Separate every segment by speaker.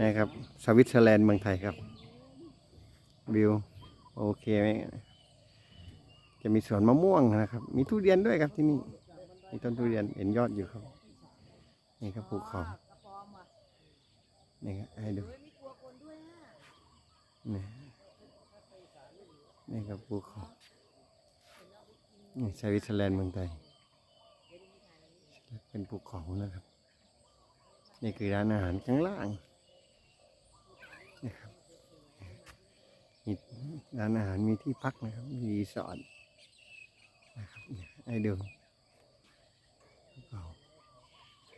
Speaker 1: นะครับสวิตเซอร์แลนด์เมืองไทยครับวิวโอเคไหมจะมีสวนมะม่วงนะครับ มีทุเรียนด้วยครับที่นี่มีต้นทุเรียนเห็นยอดอยู่ครับนี่ครับภูเขานี่ครับให้ดูนี่นี่ครับภูเขานี่สวิตเซอร์แลนด์เมืองไทยเป็นภูเขานะครับ นี่คือร้านอาหารข้างล่างนะครับมีร้านอาหารมีที่พักนะครับ มีรีสอร์ทนะครับเนี่ยให้ดู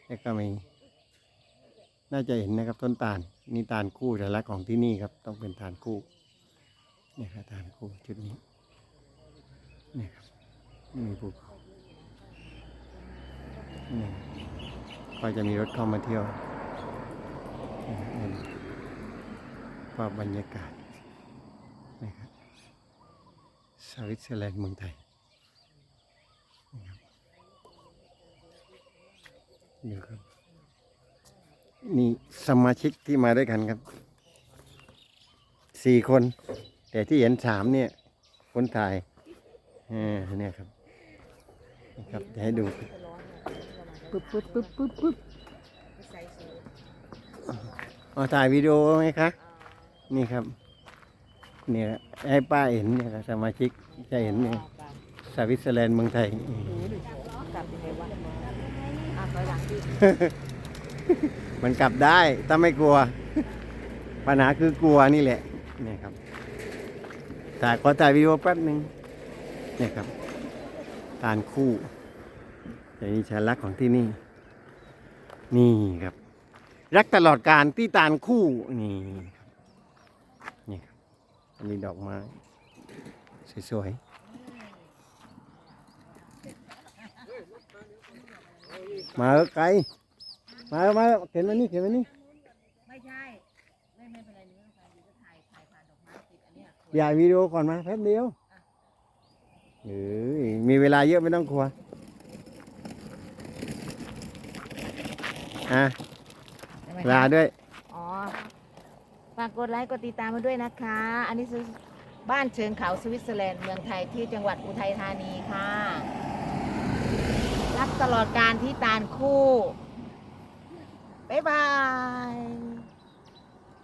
Speaker 1: แล้วก็มีน่าจะเห็นนะครับต้นตาลนี่ตาลคู่แต่ละของที่นี่ครับ ต้องเป็นตาลคู่เนี่ยครับตาลคู่จุดนี้นี่ครับมีภูเขานี่ ก็จะมีรถเข้ามาเที่ยวภาพบรรยากาศนะครับสวิตเซอร์แลนด์เมืองไทยนะครับดูครับนี่สมาชิกที่มาด้วยกันครับสี่คน แต่ที่เห็นสามเนี่ย คนถ่ายอ่าเนี่ยครับ ครับจะให้ดู ปึ๊บปึ๊บปึ๊บปึ๊บปึ๊บมาถ่ายวิดีโอไหมคะ นี่ครับ เนี่ยให้ป้าเห็นเนี่ยครับสมาชิกจะเห็นเนี่ยสวิตเซอร์แลนด์เมืองไทย
Speaker 2: กลับยังไงวะอะถอยหลังดิ
Speaker 1: มันกลับได้ถ้าไม่กลัว ปัญหาคือกลัวนี่แหละเนี่ยครับถ่ายขอถ่ายวิดีโอแป๊บหนึ่งเนี่ยครับตาลคู่ อย่างนี้ฉันรักของที่นี่ นี่ครับ รักตลอดการที่ตาลคู่นี่ครับนี่ครับอันนี้ดอกไม้สวยๆมาเถอะไกลมาเถอะมาเถอะเข็นมานี่เข็นมานี่
Speaker 2: ไม่ใช่ไม่ไม่เป็นไรนี่ไม่ต้องการดีก็ถ่ายถ่ายผ่านดอกไม้ติดอันเนี้ย
Speaker 1: อย่าวิดีโอก่อนมาแป๊บเดียวเอ้ยมีเวลาเยอะไม่ต้องกลัว อะ
Speaker 2: ใช่ไหม
Speaker 1: ลาด้วย
Speaker 2: อ๋อฝากกดไลค์กดติดตามมาด้วยนะคะ อันนี้คือบ้านเชิงเขาสวิตเซอร์แลนด์เมืองไทยที่จังหวัดอุทัยธานีค่ะ รับตลอดการที่ตาลคู่ บ๊ายบาย